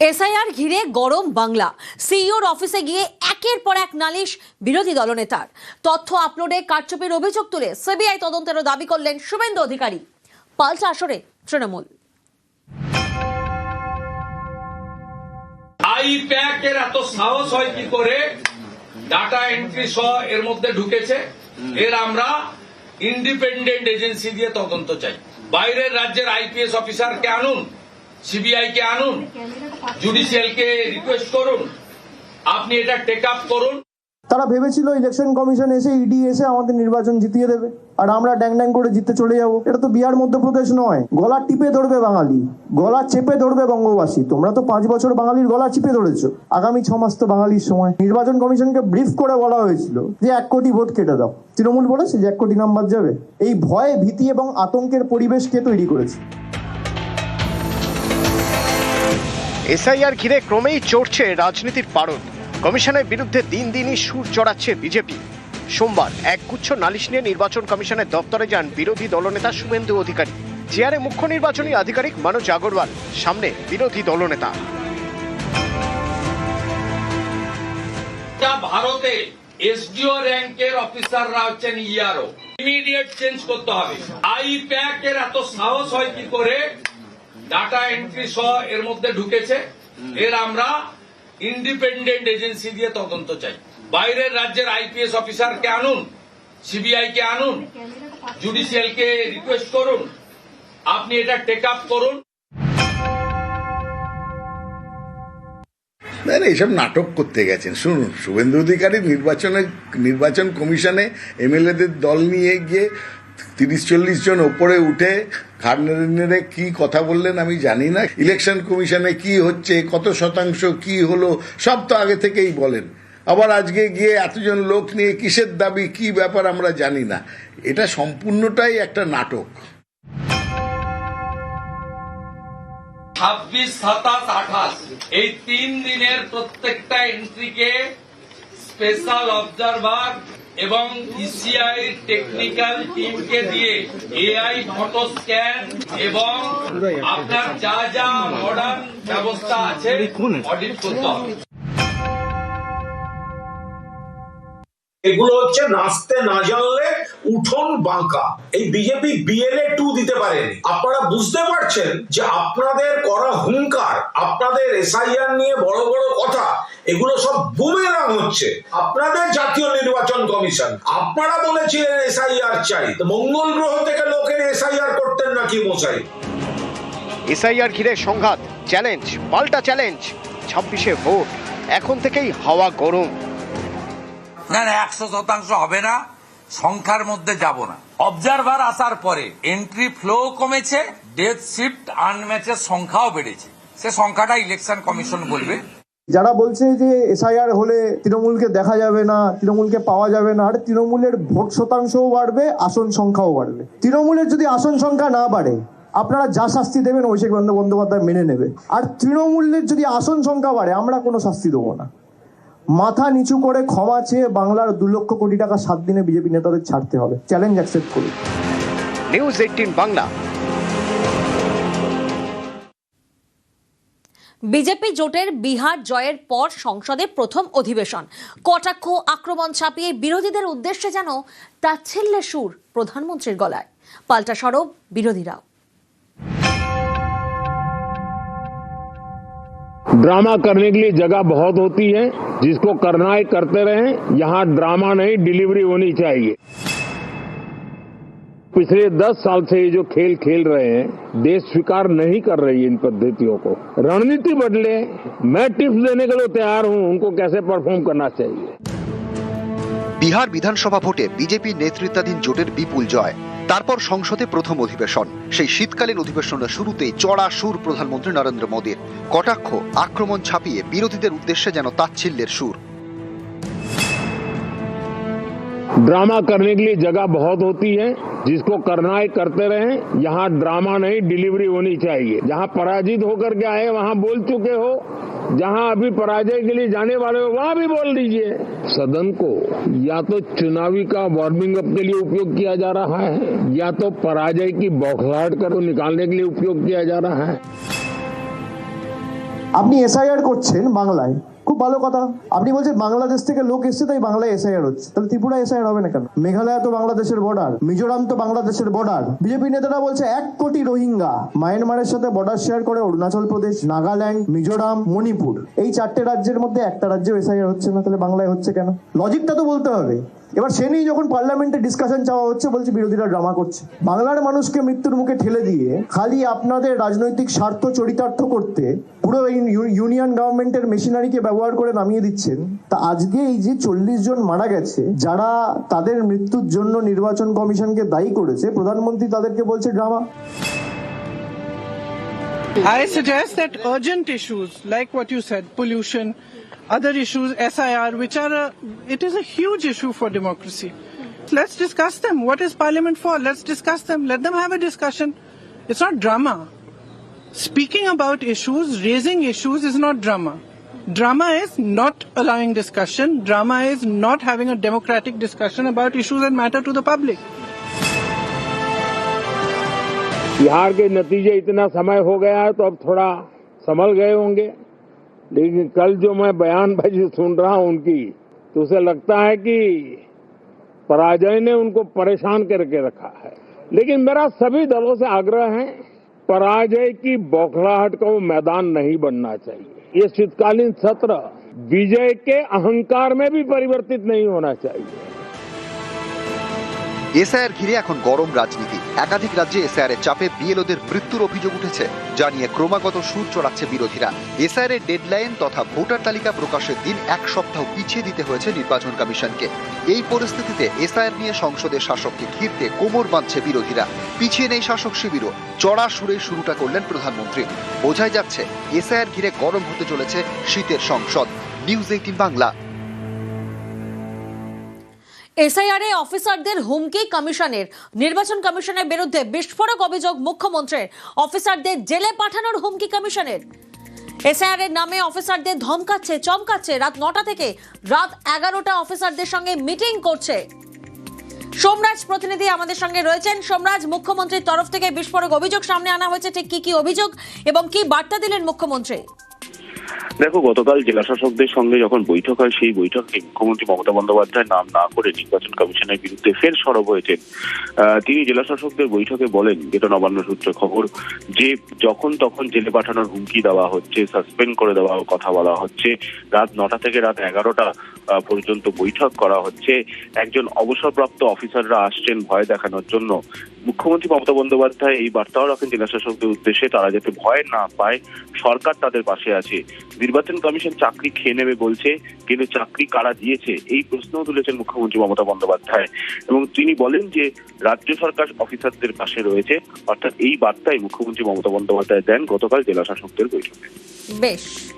SIR ঘিরে গরম বাংলা। সিইওর অফিসে গিয়ে একের পর এক নালিশ বিরোধী দলনেতার। তথ্য আপলোডে কারচুপির অভিযোগ তুলে সিবিআই তদন্তেরও দাবি করলেন শুভেন্দু অধিকারী। পাল্টা আসরে তৃণমূল। প্যাকের এত সাহস হয় কি করে? ডাটা এন্ট্রি সহ এর মধ্যে ঢুকেছে। এর আমরা ইন্ডিপেন্ডেন্ট এজেন্সি দিয়ে তদন্ত চাই। বাইরের রাজ্যের আইপিএস অফিসারকে আনুন। সিবিআই কে আনুন জুডিশিয়ালকে রিকোয়েস্ট করুন, আপনি এটা টেক আপ করুন। তারা ভেবেছিল ইলেকশন কমিশন এসে ইডি এসে আমাদের নির্বাচন জিতিয়ে দেবে, আর আমরা ড্যাং ড্যাং করে জিততে চলে যাব। এটা তো বিহার মধ্যপ্রদেশ নয়, গলা টিপে ধরবে বাঙালি, গলা চেপে ধরবে বঙ্গবাসী। তোমরা তো পাঁচ বছর বাঙালির গলা চিপে ধরেছো। আগামী ছ মাস তো বাঙালির সময়। নির্বাচন কমিশনকে ব্রিফ করে বলা হয়েছিল যে এক কোটি ভোট কেটে দাও। তৃণমূল বলেছে যে এক কোটি নাম্বার যাবে। এই ভয়ে ভীতি এবং আতঙ্কের পরিবেশকে তৈরি করেছে। এসআইআর ঘিরে ক্রমেই চড়ছে রাজনীতির পারদ। কমিশনের বিরুদ্ধে দিন দিনই সুর চড়াচ্ছে বিজেপি। সোমবার এক গুচ্ছ নালিশ নিয়ে নির্বাচন কমিশনের দপ্তরে যান বিরোধী দলনেতা শুভেন্দু অধিকারী। চেয়ারে মুখ্য নির্বাচনী আধিকারিক মনোজ আগরওয়াল। সামনে বিরোধী দলনেতা। ভারতে এসডিও র্যাঙ্কের অফিসাররা হচ্ছেন ইআরও ইমিডিয়েট চেঞ্জ করতে হবে। আই প্যাকের এত সাহস হয় কি করে? ডাটা এন্ট্রি সহ এর মধ্যে ঢুকেছে। এর আমরা ইন্ডিপেন্ডেন্ট এজেন্সি দিয়ে তদন্ত চাই। বাইরের রাজ্যের আইপিএস অফিসারকে আনুন সিবিআই কে আনুন, জুডিশিয়ালকে রিকোয়েস্ট করুন, আপনি এটা টেক আপ করুন। না না এসব নাটক করতে গেছেন। শুনুন, শুভেন্দু অধিকারী নির্বাচনে, নির্বাচন কমিশনে এমএলএদের দল নিয়ে গিয়ে তিরিশ, চল্লিশ জন ওপরে উঠে নেড়ে নেড়ে কি কথা বললেন আমি জানি না। ইলেকশন কমিশনে কি হচ্ছে, কত শতাংশ কি হলো, সব তো আগে থেকেই বলেন। আবার আজকে গিয়ে এতজন লোক নিয়ে কিসের দাবি, কি ব্যাপার আমরা জানি না। এটা সম্পূর্ণটাই একটা নাটক। ছাব্বিশ, সাতাশ, আঠাশ, এই তিন দিনের প্রত্যেকটা এন্ট্রিকে স্পেশাল অবজারভার এবং ইসিআই টেকনিক্যাল টিমকে দিয়ে এআই ফটো স্ক্যান এবং আপনার যা যা মডার্ন ব্যবস্থা আছে অডিট করতে হবে। এগুলো হচ্ছে নাচতে না জানলে উঠোন বাঁকা। এই বিজেপি বিএলএ টু দিতে পারেনি। আপনারা বুঝতে পারছেন যে আপনাদের করা হুঙ্কার, আপনাদের এসআইআর নিয়ে বড় বড় কথা, এগুলো সব বুমেরাং হচ্ছে। আপনাদের জাতীয় নির্বাচন কমিশন, আপনারা বলেছিলেন এসআইআর চাই। তো মঙ্গল গ্রহ থেকে লোকের এসআইআর করতেন নাকি মশাই? এসআইআর ঘিরে সংঘাত চ্যালেঞ্জ পাল্টা চ্যালেঞ্জ ছাব্বিশে ভোট এখন থেকেই হাওয়া গরম। না না, একশো শতাংশ হবে না। সংখ্যার মধ্যে যাব না। অবজারভার আসার পরে এন্ট্রি ফ্লো কমেছে ডেথ শিফট আনম্যাচের সংখ্যাও বেড়েছে। সে সংখ্যাটা ইলেকশন কমিশন বলবে। যারা বলছে যে এসআইআর হলে তৃণমূলকে দেখা যাবে না, তৃণমূলকে পাওয়া যাবে না, আর তৃণমূলের ভোট শতাংশও বাড়বে, আসন সংখ্যাও বাড়বে। তৃণমূলের যদি আসন সংখ্যা না বাড়ে, আপনারা যা শাস্তি দেবেন অভিষেক বন্দ্যোপাধ্যায় মেনে নেবে। আর তৃণমূলের যদি আসন সংখ্যা বাড়ে, আমরা কোনো শাস্তি দেবো না। মাথা নিচু করে ক্ষমা চেয়ে বাংলার দু লক্ষ কোটি টাকা সাত দিনে বিজেপি নেতাদের ছাড়তে হবে। চ্যালেঞ্জ অ্যাকসেপ্ট করুন। News eighteen Bangla. বিজেপি জোটের বিহার জয়ের পর সংসদে প্রথম অধিবেশন। কটাক্ষ আক্রমণ ছাপিয়ে বিরোধীদের উদ্দেশ্যে যেন তাচ্ছিল্যের সুর প্রধানমন্ত্রীর গলায়। পাল্টা সরব বিরোধীরাও। ड्रामा करने के लिए जगह बहुत होती है जिसको करना है करते रहें यहाँ ड्रामा नहीं डिलीवरी होनी चाहिए पिछले दस साल से ये जो खेल खेल रहे हैं देश स्वीकार नहीं कर रही है इन पद्धतियों को रणनीति बदले मैं टिप्स देने के लिए तैयार हूं उनको कैसे परफॉर्म करना चाहिए বিহার বিধানসভা ভোটে বিজেপি নেতৃত্বাধীন জোটের বিপুল জয় তারপর সংসদে প্রথম অধিবেশন সেই শীতকালীন অধিবেশনের শুরুতেই চড়া সুর প্রধানমন্ত্রী নরেন্দ্র মোদীর কটাক্ষ আক্রমণ ছাপিয়ে বিরোধীদের উদ্দেশ্যে যেন তাচ্ছিল্যের সুর ड्रामा करने के लिए जगह बहुत होती है जिसको करना है करते रहें यहाँ ड्रामा नहीं डिलीवरी होनी चाहिए जहाँ पराजित होकर के आए वहाँ बोल चुके हो जहाँ अभी पराजय के लिए जाने वाले हो वहाँ भी बोल दीजिए सदन को या तो चुनावी का वार्मिंग अप के लिए उपयोग किया जा रहा है या तो पराजय की बौखलाहट कर को निकालने के लिए उपयोग किया जा रहा है আপনি এসআইআর করছেন বাংলায় খুব ভালো কথা। আপনি বলছেন বাংলাদেশ থেকে লোক এসছে, তাই বাংলায় এসআইআর হচ্ছে। তাহলে ত্রিপুরা এসআইআর হবে না কেন? মেঘালয় তো বাংলাদেশের বর্ডার মিজোরাম তো বাংলাদেশের বর্ডার বিজেপি নেতারা বলছে এক কোটি রোহিঙ্গা। মায়ানমারের সাথে বর্ডার শেয়ার করে অরুণাচল প্রদেশ, নাগাল্যান্ড, মিজোরাম, মণিপুর। এই চারটে রাজ্যের মধ্যে একটা রাজ্যে এসআইআর হচ্ছে না, তাহলে বাংলায় হচ্ছে কেন? লজিকটা তো বলতে হবে। এবার সে নিয়ে যখন পার্লামেন্টে ডিসকাশন চাওয়া হচ্ছে, বলছে বিরোধীরা ড্রামা করছে। বাংলার মানুষকে মৃত্যুর মুখে ঠেলে দিয়ে খালি আপনাদের রাজনৈতিক স্বার্থ চরিতার্থ করতে পুরো এই ইউনিয়ন গভর্নমেন্টের মেশিনারিকে ব্যবহার করে নামিয়ে দিচ্ছেন। তা আজকে এই যে চল্লিশ জন মারা গেছে, যারা তাদের মৃত্যুর জন্য নির্বাচন কমিশনকে দায়ী করেছে, প্রধানমন্ত্রী তাদেরকে বলছে drama I suggest that urgent issues, like what you said, pollution, other issues, SIR, which are a, it is a huge issue for democracy. Let's discuss them. What is Parliament for? Let's discuss them. Let them have a discussion. It's not drama. Speaking about issues, raising issues is not drama. Drama is not allowing discussion. Drama is not having a democratic discussion about issues that matter to the public. Bihar के नतीजे इतना समय हो गया है तो अब थोड़ा संभल गए होंगे। लेकिन कल जो मैं बयानबाजी सुन रहा हूँ उनकी तो उसे लगता है कि पराजय ने उनको परेशान करके रखा है। लेकिन मेरा सभी दलों से आग्रह है, पराजय की बौखलाहट का वो मैदान नहीं बनना चाहिए। ये शीतकालीन सत्र विजय के अहंकार में भी परिवर्तित नहीं होना चाहिए। এসআইআর ঘিরে এখন গরম রাজনীতি। একাধিক রাজ্যে এসআইআর এর চাপে বিএলওদের মৃত্যুর অভিযোগ উঠেছে, যা নিয়ে ক্রমাগত সুর চড়াচ্ছে বিরোধীরা। এসআইআর এর ডেডলাইন তথা ভোটার তালিকা প্রকাশের দিন এক সপ্তাহ পিছিয়ে দিতে হয়েছে নির্বাচন কমিশনকে। এই পরিস্থিতিতে এসআইআর নিয়ে সংসদের শাসককে ঘিরতে কোমর বাঁধছে বিরোধীরা। পিছিয়ে নেই শাসক শিবিরও, চড়া সুরে শুরুটা করলেন প্রধানমন্ত্রী। বোঝাই যাচ্ছে, এসআইআর ঘিরে গরম হতে চলেছে শীতের সংসদ। News eighteen Bangla. এসআইআরে অফিসারদের হুমকি কমিশনের, নির্বাচন কমিশনের বিরুদ্ধে বিস্ফোরক অভিযোগ মুখ্যমন্ত্রীর। অফিসারদের জেলে পাঠানোর হুমকি কমিশনের। এসআইআর এর নামে অফিসারদের ধমকাচ্ছে, চমকাচ্ছে। রাত নটা থেকে রাত এগারোটা অফিসারদের সঙ্গে মিটিং করছে। সোমরাজ প্রতিনিধি আমাদের সঙ্গে রয়েছেন। সোমরাজ, মুখ্যমন্ত্রীর তরফ থেকে বিস্ফোরক অভিযোগ সামনে আনা হয়েছে। ঠিক কি কি অভিযোগ এবং কি বার্তা দিলেন মুখ্যমন্ত্রী? দেখো, গতকাল জেলা শাসকদের সঙ্গে যখন বৈঠক হয়, সেই বৈঠকে মুখ্যমন্ত্রী মমতা বন্দ্যোপাধ্যায় নাম না করে নির্বাচন কমিশনের বিরুদ্ধে ফের সরব হয়েছেন। তিনি জেলা শাসকদের বৈঠকে বলেন, যেটা নবান্ন সূত্রে খবর, যে যখন তখন জেলে পাঠানোর হুমকি দেওয়া হচ্ছে, সাসপেন্ড করে দেওয়ার কথা বলা হচ্ছে, রাত নটা থেকে রাত এগারোটা পর্যন্ত বৈঠক করা হচ্ছে। একজন অবসরপ্রাপ্ত অফিসাররা আসছেন ভয় দেখানোর জন্য। মুখ্যমন্ত্রী মমতা বন্দ্যোপাধ্যায় এই বার্তাও রাখেন জেলা শাসকদের উদ্দেশ্যে, তারা যাতে ভয় না পায়, সরকার তাদের পাশে আছে। নির্বাচন কমিশন চাকরি খেয়ে নেবে বলছে, কিন্তু চাকরি কারা দিয়েছে? এই প্রশ্নও তুলেছেন মুখ্যমন্ত্রী মমতা বন্দ্যোপাধ্যায়। এবং তিনি বলেন যে, রাজ্য সরকার অফিসারদের পাশে রয়েছে, অর্থাৎ এই বার্তাই মুখ্যমন্ত্রী মমতা বন্দ্যোপাধ্যায় দেন গতকাল জেলা শাসকদের বৈঠকে। বেশ।